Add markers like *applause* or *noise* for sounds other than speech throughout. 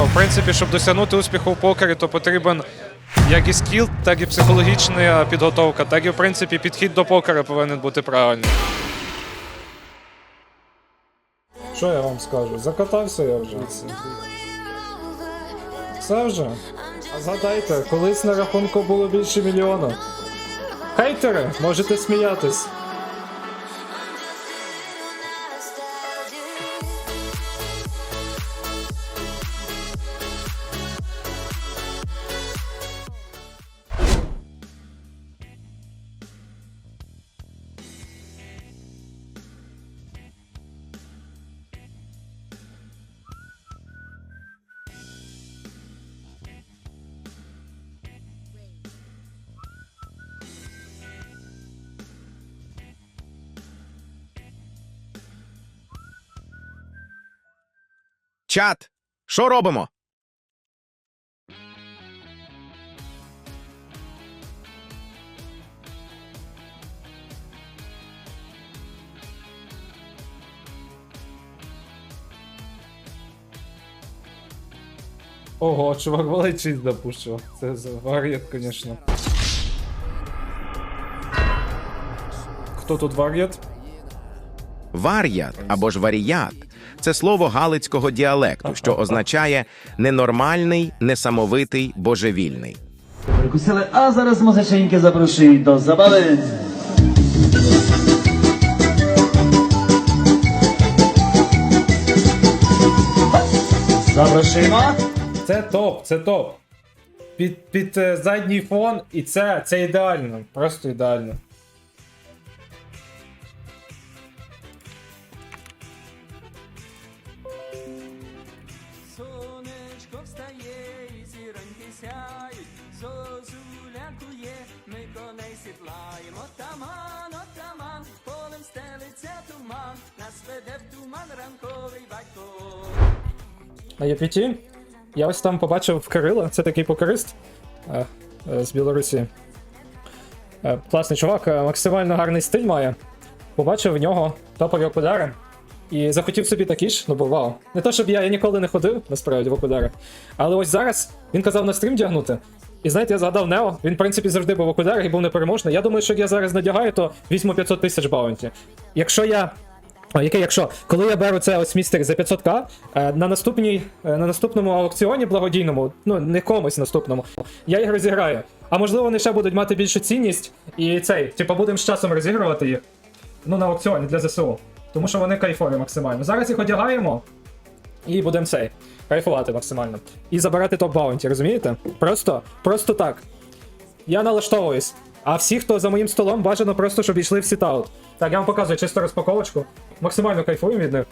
В принципі, щоб досягнути успіху в покері, то потрібен як і скіл, так і психологічна підготовка, так і в принципі підхід до покера повинен бути правильний. Що я вам скажу? Закатався я вже. Все вже. А згадайте, колись на рахунку було більше мільйона. Хейтери, можете сміятись. Чат, що робимо? Ого, чувак валечить запушив. Це вар'єт, звісно. Хто тут вар'єт? Вар'ят або ж варіят це слово галицького діалекту, що означає ненормальний, несамовитий, божевільний. Перекусили, а зараз музиченьки запрошують до забави. Запрошуємо. Це топ, це топ. Під, під е, задній фон, і це, це ідеально. Просто ідеально. Сідлаємо, таман, отаман, полем стелиться туман, нас веде в туман ранковий батько. На ЄПТ я ось там побачив Кирила, це такий покерист е, е, з Білорусі. Е, класний чувак, максимально гарний стиль має. Побачив в нього топові окуляри. І захотів собі такі ж, ну бо вау. Не то, щоб я, я ніколи не ходив, насправді, в окуляри. Але ось зараз він казав на стрім дягнути. І знаєте, я згадав Нео, він, в принципі, завжди був в і був непереможний. Я думаю, що як я зараз надягаю, то візьму 500 тисяч баунті. Якщо я яке якщо? Коли я беру це ось містер за 500к, е, на наступній, е, на наступному аукціоні благодійному, ну не комусь наступному, я їх розіграю. А можливо, вони ще будуть мати більшу цінність, і цей, типу, будемо з часом розігрувати їх. Ну, на аукціоні для ЗСУ. Тому що вони кайфові максимально. Зараз їх одягаємо і будемо цей. Кайфувати максимально. І забирати топ баунті, розумієте? Просто, просто так. Я налаштовуюсь. А всі, хто за моїм столом, бажано просто, щоб йшли в сітаут. Так, я вам показую чисто розпаковочку. Максимально кайфуємо від них.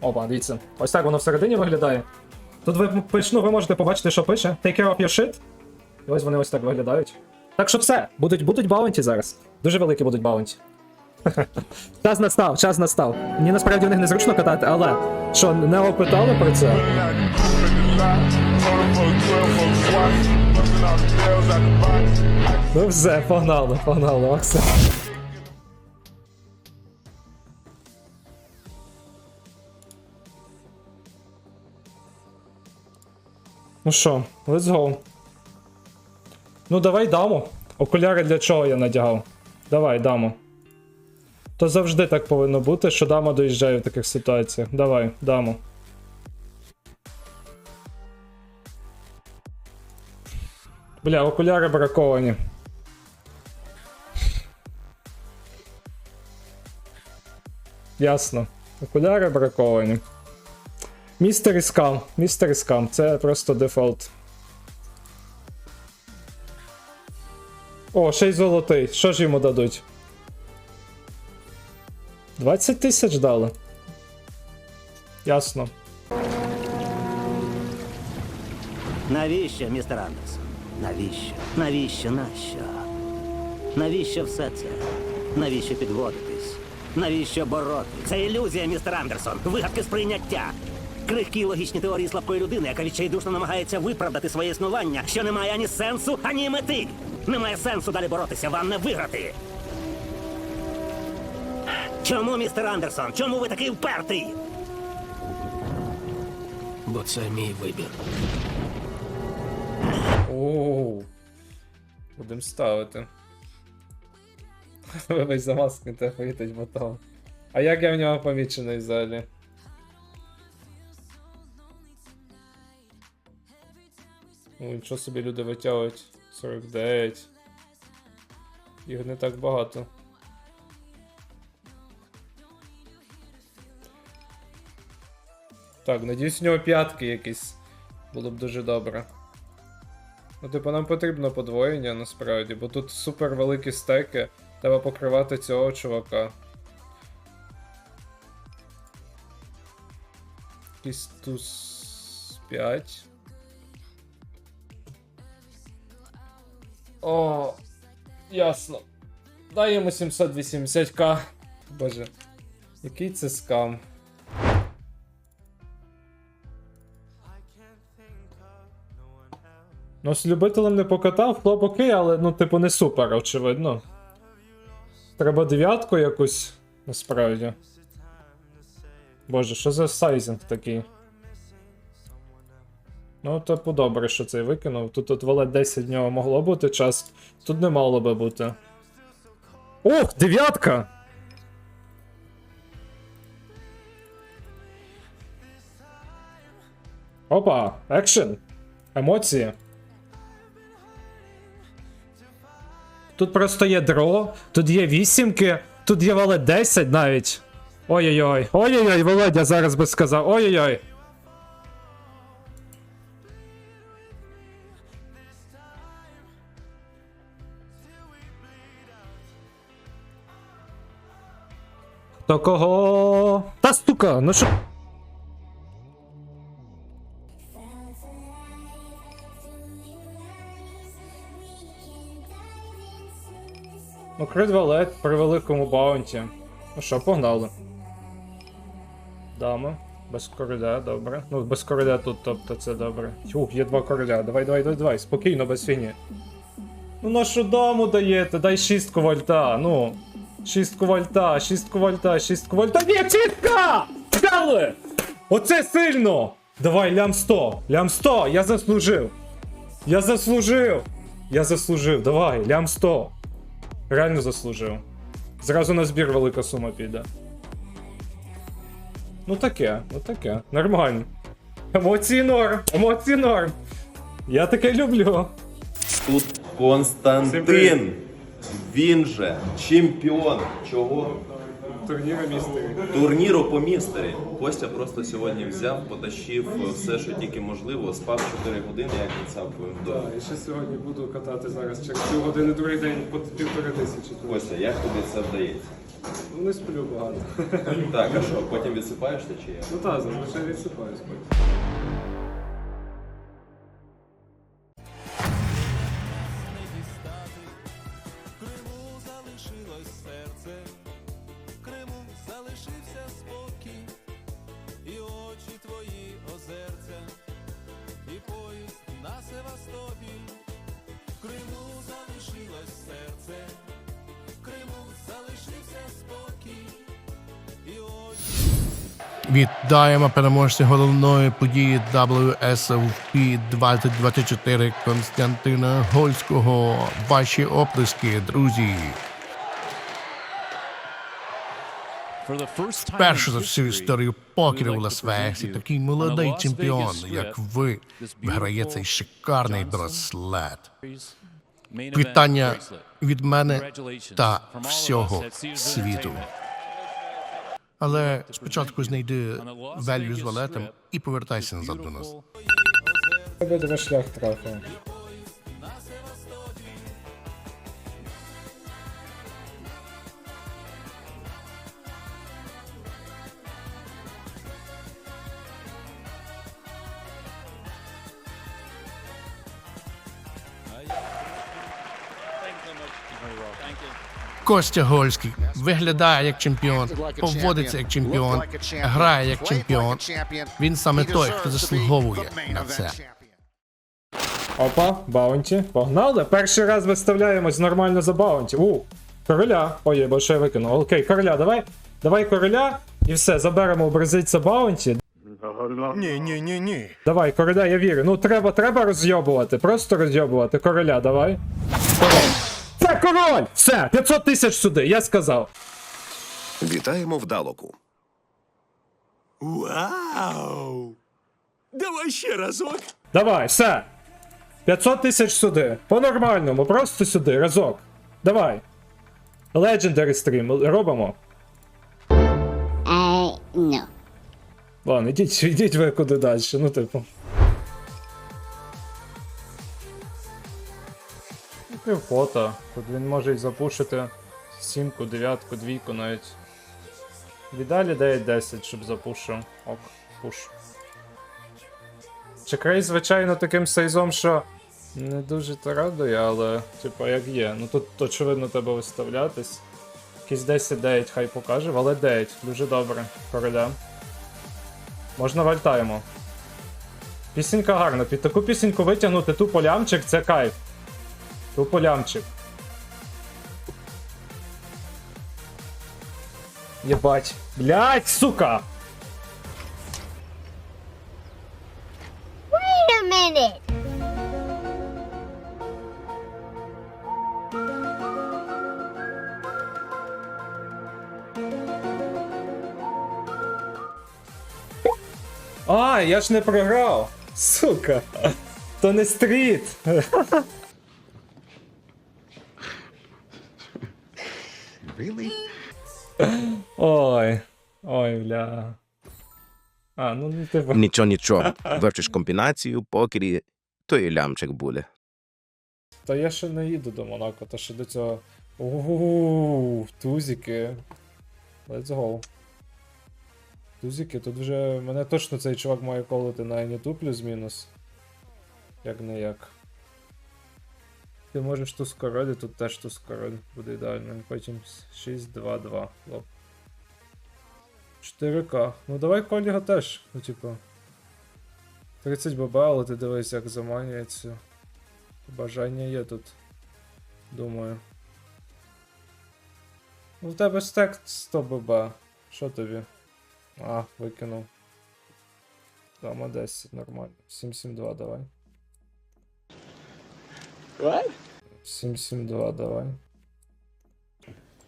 Опа, дивіться. Ось так воно всередині виглядає. Тут ви, ну, ви можете побачити, що пише. Take care of your shit. І ось вони ось так виглядають. Так що все, будуть, будуть баунті зараз. Дуже великі будуть баунті. Час настав, час настав. Мені насправді в них незручно катати, але що, не опитали про це? Ну все, погнали, погнали, Окса. Ну що, let's go. Ну давай дамо. Окуляри для чого я надягав? Давай, дамо. То завжди так повинно бути, що дама доїжджає в таких ситуаціях. Давай, дамо. Бля, окуляри браковані. Ясно. Окуляри браковані. Містер скам. Містер скам. Це просто дефолт. О, ще й золотий. Що ж йому дадуть? 20 тисяч дали. Ясно. Навіщо, містер Андерсон? Навіщо? Навіщо? Нащо? Навіщо все це? Навіщо підводитись? Навіщо боротись? Це ілюзія, містер Андерсон. Вигадки сприйняття. Крихкі логічні теорії слабкої людини, яка відчайдушно намагається виправдати своє існування, що не має ані сенсу, ані мети. Немає сенсу далі боротися, вам не виграти. Чому, містер Андерсон? Чому ви такий впертий? бо це мій вибір. Оу. Будемо ставити. *laughs* Вибач за маски те хвитить ботом. А як я в нього помічений взагалі? Ну, нічого собі люди витягують. 49. Їх не так багато. Так, надіюсь, у нього п'ятки якісь. Було б дуже добре. Ну, типу, нам потрібно подвоєння насправді, бо тут супер великі стеки. Треба покривати цього чувака. Якийсь туз 5. О, ясно. Дай йому 780к. Боже. Який це скам. Ну, з любителем не покатав, хлоп окей, але ну, типу, не супер, очевидно. Треба дев'ятку якусь, насправді. Боже, що за сайзинг такий? Ну, типу, добре, що цей викинув. Тут от валет 10 в нього могло бути час. Тут не мало би бути. Ох, дев'ятка! Опа, екшен. Емоції. Тут просто є дро, тут є вісімки, тут є валет 10 навіть. Ой-ой-ой. Ой-ой-ой, Володя зараз би сказав. Ой-ой-ой. Хто кого? Та стука, ну що. Ну, крит валет при великому баунті. Ну що, погнали. Дама. Без короля, добре. Ну, без короля тут, тобто це добре. Ух, є два короля. Давай, давай, давай, давай. Спокійно, без фіні. Ну нашу даму даєте, дай шістку вольта, ну. Шістку вольта, шістку вольта, шістку вольта. Ні, чітка! Взяли! Оце сильно! Давай, лям 100, лям 100, я заслужив. Я заслужив! Я заслужив, давай, лям 100. Реально заслужив. Зразу на збір велика сума піде. Ну таке, ну таке. Нормально. Емоції норм, емоції норм. Я таке люблю. Тут Константин. Він же чемпіон чого? Турніри містері. Турніру по містері. Костя просто сьогодні взяв, потащив все, що тільки можливо, спав 4 години, як він сам повідомив. Так, і ще сьогодні буду катати зараз через пів години другий день по півтори тисячі. Костя, як тобі це вдається? Ну не сплю багато. Так, а що, потім відсипаєшся чи як? Ну так, зазвичай відсипаюсь потім. Вітаємо переможця головної події WSOP 2024 Константина Гольського. Ваші оплески, друзі. Вперше за всю історію покеру в Лас-Вегасі такий молодий чемпіон, як ви, виграє цей шикарний браслет. Вітання від мене та всього світу. Але спочатку знайди велью з валетом і повертайся назад до нас. Тебе два шлях трафив. Костя Гольський виглядає як чемпіон, поводиться як чемпіон, грає як чемпіон. Він саме той, хто заслуговує на це. Опа, баунті. Погнали. Перший раз виставляємось нормально за баунті. У, короля. Ой, бо що я викинув. Окей, короля, давай. Давай короля. І все, заберемо у бразильця баунті. Ні, ні, ні, ні. Давай, короля, я вірю. Ну треба, треба розйобувати. Просто розйобувати. Короля, давай. Король. Це король! Все, 500 тисяч сюди, я сказав. Вітаємо в Далоку. Вау! Давай ще разок. Давай, все. 500 тисяч сюди. По-нормальному, просто сюди, разок. Давай. Legendary стрім робимо. Uh, no. Ладно, ідіть, *laughs* ідіть ви куди далі. Ну, типу. Ну, фото. Тут він може і запушити сімку, дев'ятку, двійку навіть. Віддалі 9-10, щоб запушив. Ок, пуш. Чекрей, звичайно, таким сейзом, що не дуже то радує, але, типу, як є. Ну тут очевидно треба виставлятись. Якийсь 10-9 хай покаже, але 9. Дуже добре. Короля. Можна вальтаємо. Пісенька гарна. Під таку пісеньку витягнути тупо лямчик це кайф. Тупо лямчик. Єбать. Блять, сука! Wait a minute. А, я ж не програв! Сука! То не стріт! Ой. Ой, бля. А, ну ну, типу. Нічого, нічого. Вивчиш комбінацію, покері, то і лямчик буде. Та я ще не їду до Монако, та ще до цього. Ууу, тузики. Let's go. Тузики, тут вже. Мене точно цей чувак має колити на N2 плюс-мінус. Як не як. Ти можеш туз король, і тут теж туз король буде ідеально. І Потім 6-2-2. Лоп. 4К. Ну давай коліга теж. Ну типу. 30 ББ, але ти дивись, як заманюється. Бажання є тут. Думаю. Ну, в тебе стек 100 ББ. Що тобі? А, викинув. Дама 10, нормально. 772 давай. 772 давай.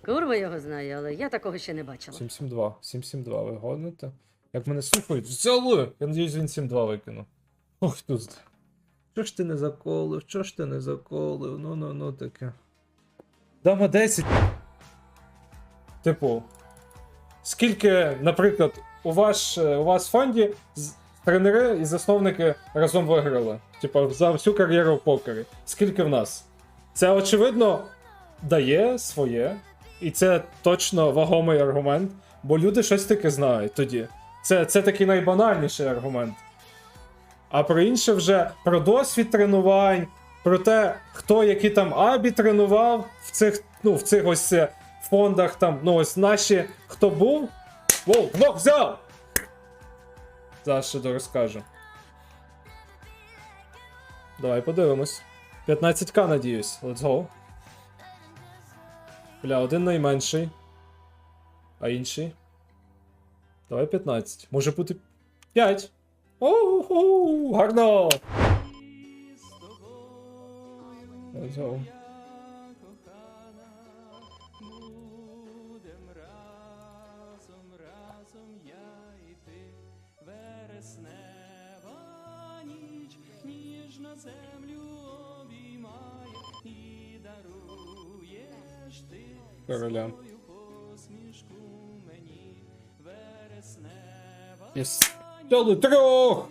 Курва його знає, але я такого ще не бачила. 772. 772 ви гоните? Як мене слухають, взяли! Я надіюсь, він 7-2 викинув. Ох, тут. Що ж ти не заколив? Що ж ти не заколив? Ну ну ну таке. Дама 10. Типу. Скільки, наприклад, у ваш, е, у вас в фонді тренери і засновники разом виграли? Типу, за всю кар'єру в покері. Скільки в нас? Це очевидно дає своє. І це точно вагомий аргумент, бо люди щось таке знають тоді. Це, це такий найбанальніший аргумент. А про інше вже про досвід тренувань, про те, хто які там абі тренував в цих, ну, в цих ось е, фондах, там, ну ось наші, хто був. Воу, взяв! Зараз ще розкажу. Давай подивимось. 15к, надіюсь. Let's go. Бля, один найменший. А інший. Давай 15. Може бути 5. Оу, гарно! Let's go. Короля. Єс. Дали трьох!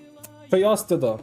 Та ястида.